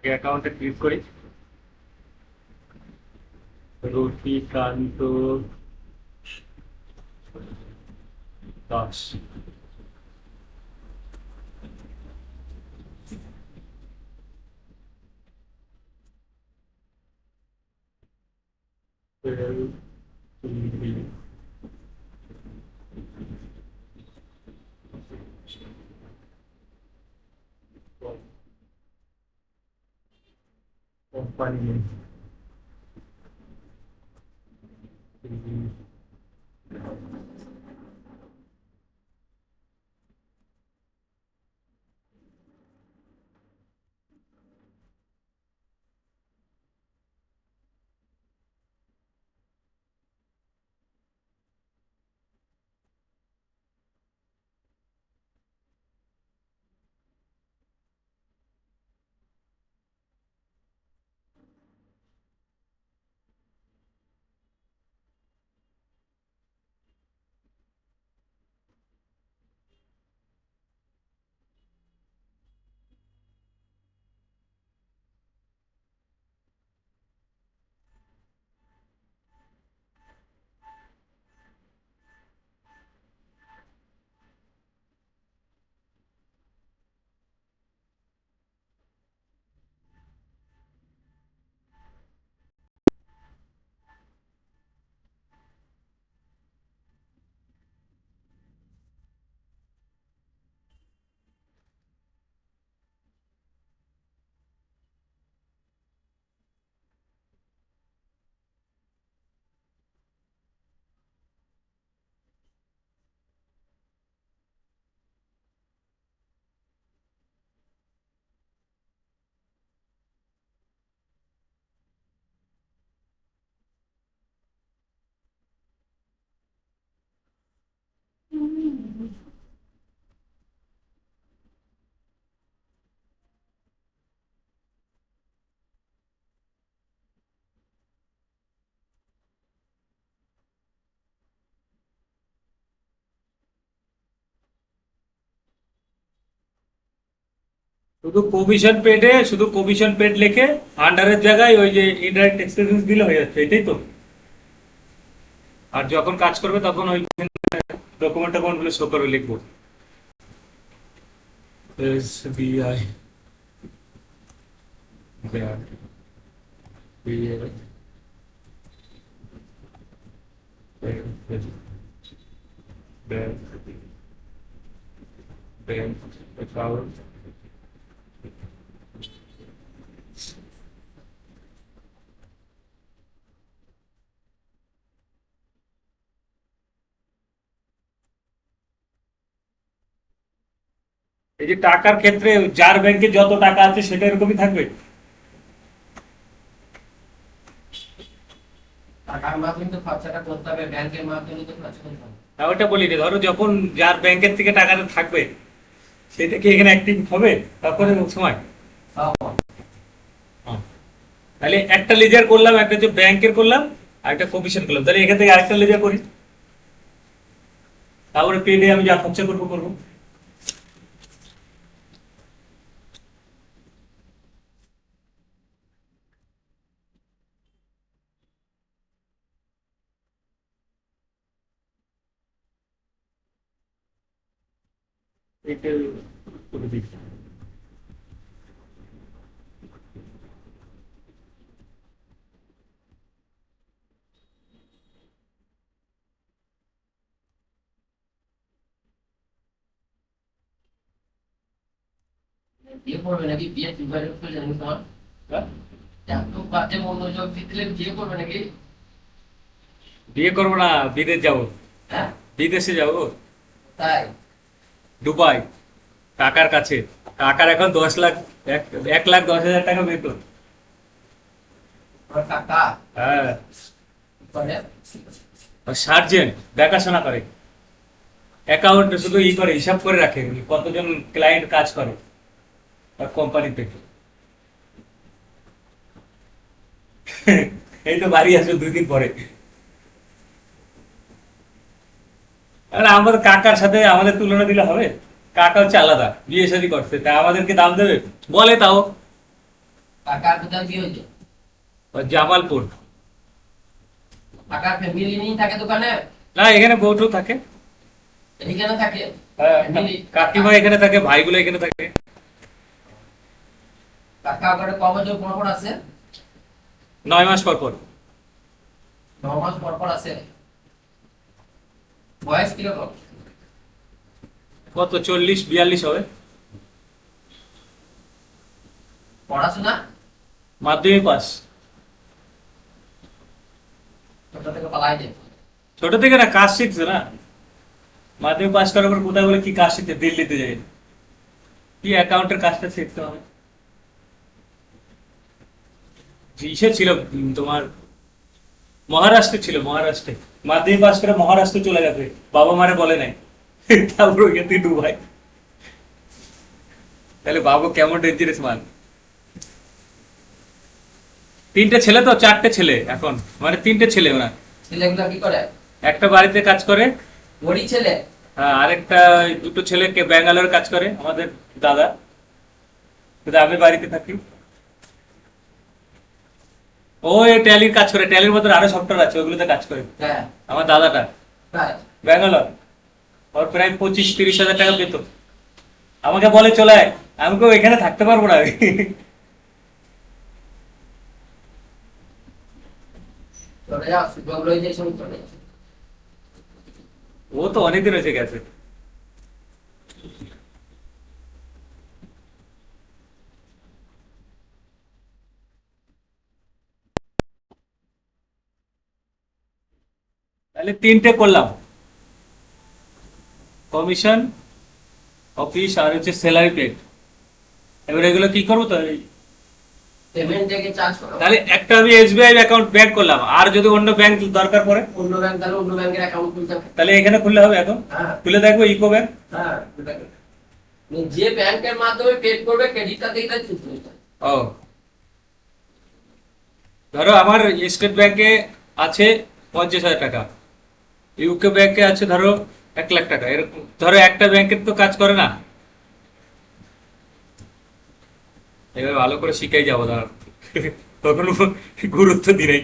আগে অ্যাকাউন্টে ক্লিক করি। রফিকান্ত দাস funny. শুধু কমিশন পেডে শুধু কমিশন পেড লিখে আন্ডারের জায়গায় ওই যে ইনডাইরেক্ট এক্সপেন্সেস দিলে হয়ে যাচ্ছে, এটাই তো। আর যখন কাজ করবে তখন ওই ডকুমেন্ট টকুমেন্টগুলো শো করে লিখব। S B I bank bank bank account এই যে টাকার ক্ষেত্রে যার ব্যাংকে যত টাকা আছে সেটা এরকমই থাকবে? ওটা বলি রে ধরো যখন যার ব্যাংকের থেকে টাকাটা থাকবে সেটা কি এখানে অ্যাক্টিভ হবে? তারপরে সময়। তাহলে একটা লেজার করলাম, একটা যে ব্যাংকের করলাম, আর একটা কমিশন করলাম। তাহলে এখান থেকে আরেকটা লেজার করি। তারপরে পেডে আমি যা খরচা করব করব। এটা করে দিই বিয়ে করবে নাকি বিয়ে প্রিপারেশন করে জানিস তোমার হ্যাঁ? এত বাজে মনোযোগ দিলে বিয়ে করবে নাকি বিয়ে করব না বিদেশ যাব হ্যাঁ বিদেশে যাব তাই দুবাই, টাকার কাছে। টাকার এখন দশ লাখ, এক লাখ দশ হাজার টাকা বেতন হ্যাঁ। সার্জেন্ট দেখাশোনা করে। অ্যাকাউন্ট শুধু ই করে, হিসাব করে রাখে কতজন ক্লায়েন্ট কাজ করে। কোম্পানিতে এই তো বাড়ি আসবে দুই দিন পরে। আমাদের কাকার সাথে আমাদের তুলনা দিলে হবে? কাকা হচ্ছে আলাদা বিয়ে শাদী করছে তা আমাদেরকে দাম দেবে? বলে তাও। কাকার কোথায় কি হয়েছে? জামালপুর। কাকার ফ্যামিলি নিয়ে থাকে দোকানে? না এখানে বউটু থাকে। এখানে থাকে? হ্যাঁ? কাকিমা এখানে থাকে ভাইগুলো এখানে থাকে। কাকা ঘরে ক বছর পর পর আসে নয় মাস পর পর। ন মাস পর পর আসে বয়স কীরকম? কত? চল্লিশ বিয়াল্লিশ হবে। পড়াশোনা? মাধ্যমিক পাস। ছোট থেকে পালাই যায় ছোট থেকে না কাজ শিখছে না। মাধ্যমিক পাস করার পর কোথায় বলে কি কাজ শিখতে? দিল্লিতে যাই। কি অ্যাকাউন্টের কাজটা শিখতে হবে? ইসে ছিল তোমার মহারাষ্ট্রে ছিল মহারাষ্ট্রে। মাধ্যমিক পাস করে মহারাষ্ট্রে চলে গেছে। বাবা মারে বলে নাই। তারপর ওইখান থেকে ডুবাই তাহলে বাবু কেমন ডেঞ্জারাস মাল তিনটে ছেলে তো চারটে ছেলে এখন। মানে তিনটে ছেলে ওরা। ছেলেগুলো কি করে? একটা বাড়িতে কাজ করে। গরিব ছেলে? হ্যাঁ, আরেকটা দুটো ছেলেকে ব্যাঙ্গালোর কাজ করে আমাদের দাদা। আমি বাড়িতে থাকি। ও ট্যালির কাজ করে ট্যালির মধ্যে আরও সফটওয়্যার আছে ওগুলোতে কাজ করে। হ্যাঁ। আমার দাদাটা। ব্যাঙ্গালোর। ওর প্রায় পঁচিশ তিরিশ হাজার টাকা পেত। আমাকে বলে চলে আয়। আমি কেউ এখানে থাকতে পারব না? ও তো অনেকদিন হয়েছে গেছে। তাহলে তিনটে করলাম। কমিশন অফিস আর হচ্ছে স্যালারি পেড এবার এগুলো কি করব তো? এই- পেমেন্ট থেকে চার্জ করো। তাহলে একটা আমি এসবিআই অ্যাকাউন্ট ব্যাংক করলাম। আর যদি অন্য ব্যাংক দরকার পড়ে? অন্য ব্যাংক তাহলে অন্য ব্যাংকের অ্যাকাউন্ট খুলতে হবে। তাহলে এখানে খুললে হবে এখন? হ্যাঁ। খুলে দেখব ইকো ব্যাংক হ্যাঁ মানে যে ব্যাংকের মাধ্যমে পেড করবে ক্রেডিটটা দিয়ে ও। ধরো আমার স্টেট ব্যাংকে আছে পঞ্চাশ হাজার টাকা। ইউকে ব্যাংকে আছে ধরো এক লাখ টাকা। এরকম ধরো একটা ব্যাংকের তো কাজ করে না। এবার ভালো করে শিখাই যাব, ধর। তখন গুরুত্ব দি নাই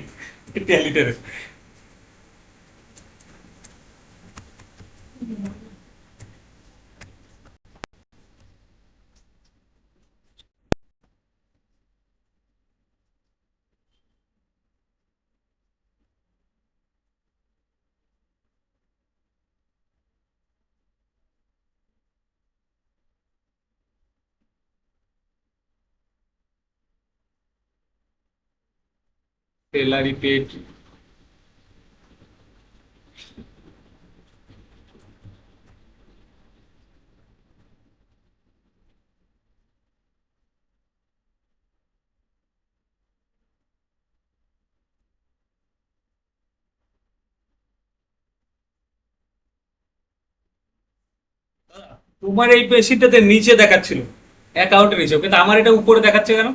ট্যালিটারে স্যালারি পেড তোমার এই পেশিটাতে নিচে দেখাচ্ছিল। অ্যাকাউন্টের হিসাব কিন্তু আমার এটা উপরে দেখাচ্ছে কেন?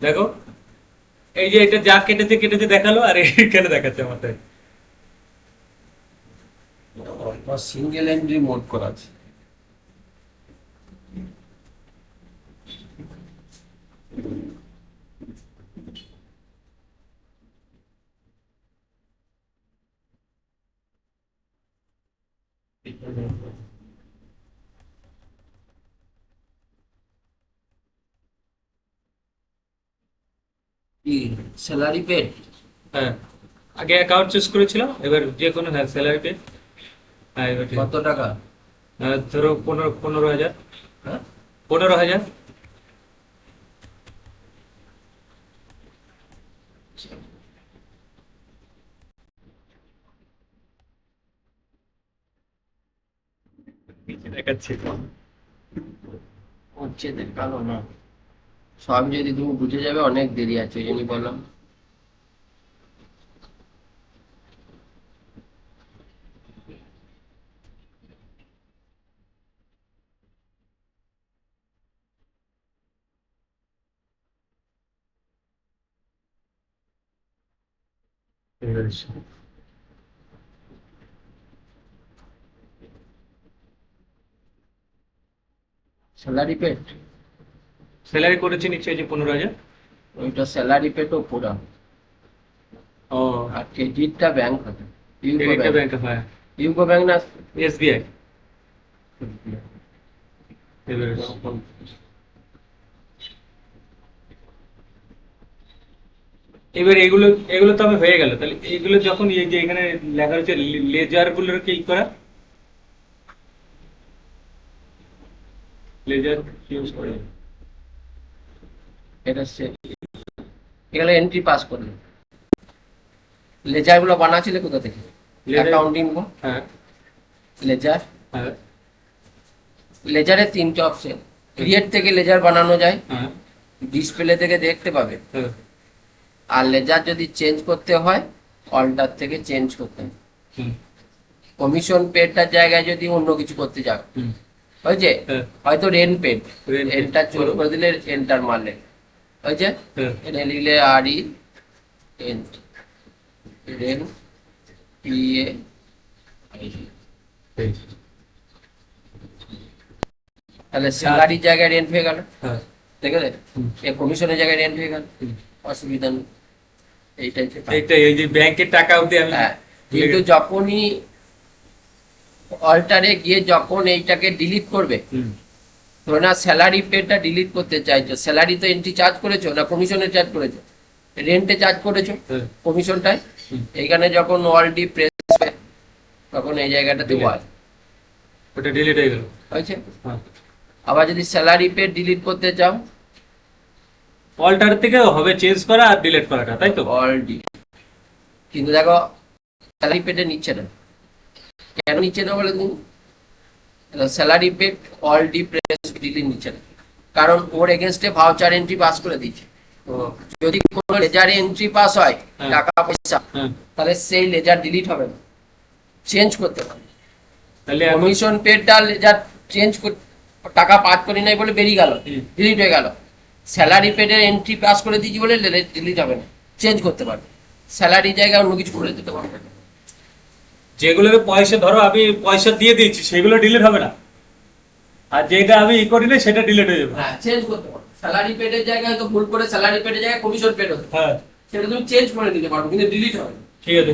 দেখো। এই যে এটা যা কেটেছে কেটেছে দেখাল, আর এখানে দেখাচ্ছে আমারটা সিঙ্গেল এন্ট্রি মোড করা আছে। স্যালারি পেড হ্যাঁ। আগে অ্যাকাউন্ট চুজ করেছিলাম এবার যে কোনো হ্যাঁ স্যালারি পে হ্যাঁ এবার কত টাকা? আহ, ধরো পনেরো পনেরো হাজার। হ্যাঁ? পনেরো হাজার। নিচে দেখাচ্ছে। হচ্ছে না। সব যদি তুমি বুঝে যাবে অনেক দেরি আছে ওই জন্যই বললাম। স্যালারি পেড স্যালারি করেছি নিশ্চয়ই যে পনেরো হাজার? ওইটা স্যালারি পেটও পুরা। ও। আর ক্রেডিটটা ব্যাংক হবে ইউকো ব্যাংক হ্যাঁ। ইউকো ব্যাংক না? এসবিআই এবার এগুলো এগুলো তো আমি হয়ে গেল। তাহলে এগুলো যখন এই যে এখানে লেখা হচ্ছে লেজারগুলোর কি করা? লেজার ইউজ করে। এটা এগুলো এন্ট্রি পাস করলে। লেজারগুলো বানাচ্ছিল কোথা থেকে? অ্যাকাউন্টিং হ্যাঁ। লেজার হ্যাঁ। তিনটে অপশন ক্রিয়েট থেকে লেজার বানানো যায়। হ্যাঁ। ডিসপ্লে থেকে দেখতে পাবে। হ্যাঁ। আর লেজার যদি চেঞ্জ করতে হয় অল্টার থেকে চেঞ্জ করতে হয় কমিশন পেডটার জায়গায় যদি অন্য কিছু করতে যাও। হয়েছে? হ্যাঁ, হয়তো রেন পেড। এন্টার চুজ করে দিলে এন্টার মারলে। হয়েছে? হ্যাঁ, এটা লিখলে আর ই এন রেন এ তাহলে স্যালারির জায়গায় রেন্ট হয়ে গেল। হ্যাঁ, দেখলে? এ কমিশনের জায়গায় রেন্ট হয়ে গেল। অসুবিধা নেই। এইটাই এইটাই এই যে ব্যাংকের টাকা অবধি আমি হ্যাঁ। কিন্তু যখনই অল্টারে গিয়ে যখন এইটাকে ডিলিট করবে ধরে না স্যালারি পেটা ডিলিট করতে চাইছো। স্যালারি তো এন্ট্রি চার্জ করেছ না কমিশনে চার্জ করেছ? রেন্টে চার্জ করেছ হ্যাঁ, কমিশনটাই এইখানে যখন অলডি প্রেস তখন এই জায়গাটা। হয় ওটা ডিলিট হয়ে গেল। হয়েছে? হ্যাঁ। আবার যদি স্যালারি পে ডিলিট করতে চাও? অল্টার থেকে হবে চেঞ্জ করা আর ডিলিট করাটা তাই তো? অলডি কিন্তু দেখো স্যালারি পেটে নিচ্ছে না। কেন নিচ্ছে না বলে তুমি? স্যালারি পেড অলডি প্রেস ডিলিট নিচ্ছে না কারণ ওর এগেনস্টে ভাউচার এন্ট্রি পাস করে দিচ্ছে ও, যদি কোনো লেজারে এন্ট্রি পাস হয় হ্যাঁ। টাকা পয়সা হ্যাঁ। তাহলে সেই লেজার ডিলিট হবে না। চেঞ্জ করতে পারে। তাহলে কমিশন পেডটা লেজার চেঞ্জ টাকা পাস করি নাই বলে বেরিয়ে গেল ডিলিট হয়ে গেল। স্যালারি পেডের এন্ট্রি পাস করে দিয়েছি বলে ডিলিট হবে না। চেঞ্জ করতে পারবে। স্যালারি জায়গায় অন্য কিছু করে দিতে পারবে। যেগুলোকে পয়সা ধরো আমি পয়সা দিয়ে দিয়েছি সেগুলো ডিলিট হবে না। আর যেটা আমি ই করি না সেটা ডিলিট হয়ে যাবে। হ্যাঁ চেঞ্জ করতে পারো। স্যালারি পেডের জায়গায় তো ভুল করে স্যালারি পেডের জায়গায় কমিশন পেড হতো হ্যাঁ। সেটা তুমি চেঞ্জ করে দিতে পারো কিন্তু ডিলিট হবে ঠিক আছে।